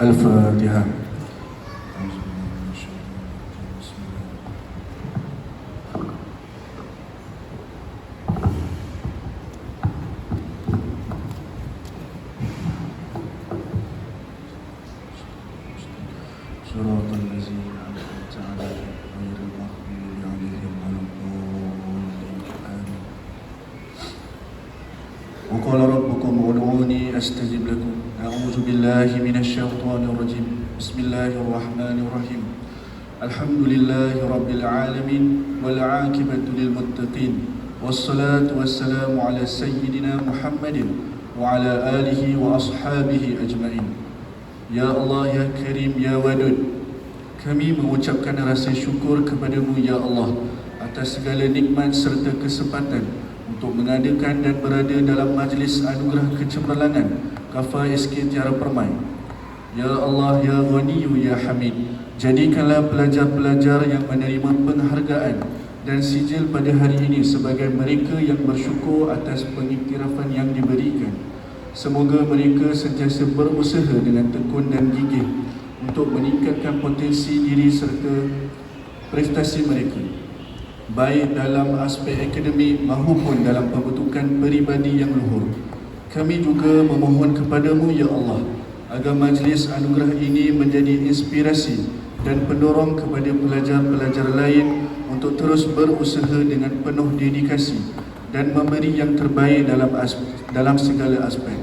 الفاتحة صراط الذين أنعمت عليهم غير المغضوب عليهم ولا الضالين. آمين وقال ربكم ادعوني أستجب لكم. اعوذ بالله من الشيطان الرجيم بسم الله الرحمن الرحيم الحمد لله رب العالمين والعاقبة للمتقين والصلاة والسلام على سيدنا محمد وعلى آله وأصحابه أجمعين Ya Allah, Ya Karim, Ya Wadud Kami mengucapkan rasa syukur kepadamu Ya Allah Atas segala nikmat serta kesempatan Untuk mengadakan dan berada dalam majlis anugerah kecemerlangan Kafa SK Tiara Permai. Ya Allah, Ya Ghaniyu, Ya Hamid. Jadikanlah pelajar-pelajar yang menerima penghargaan dan sijil pada hari ini sebagai mereka yang bersyukur atas pengiktirafan yang diberikan. Semoga mereka sentiasa berusaha dengan tekun dan gigih untuk meningkatkan potensi diri serta prestasi mereka. Baik dalam aspek akademik maupun dalam pembentukan peribadi yang luhur. Kami juga memohon kepadamu ya Allah agar majlis anugerah ini menjadi inspirasi dan pendorong kepada pelajar-pelajar lain untuk terus berusaha dengan penuh dedikasi dan memberi yang terbaik dalam as- dalam segala aspek.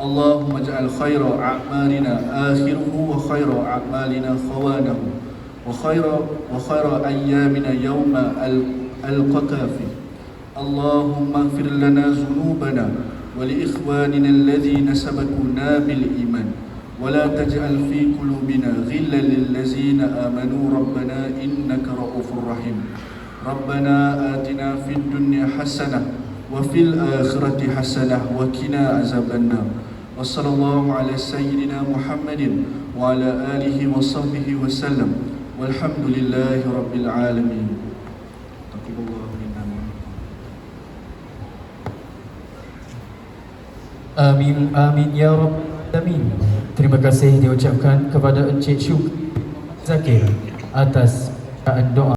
Allahumma ja'al khaira a'malina akhiruhu wa khaira a'malina khawanahu wa khaira wa khaira ayyamina yawma al- alqaka fi. Allahumma ighfir lana dhunubana ولإخواننا الذين سبقونا بالإيمان. ولا تجعل في قلوبنا غلا للذين آمنوا. ربنا إنك رؤوف رحيم. ربنا آتنا في الدنيا حسنة وفي الآخرة حسنة وكنا عذاب النار. وصلى الله على سيدنا محمد وعلى آله وصحبه وسلم. والحمد لله رب العالمين. تقبل الله Amin, amin ya Rabb Amin. Terima kasih diucapkan kepada Encik Syuk Zakir atas doa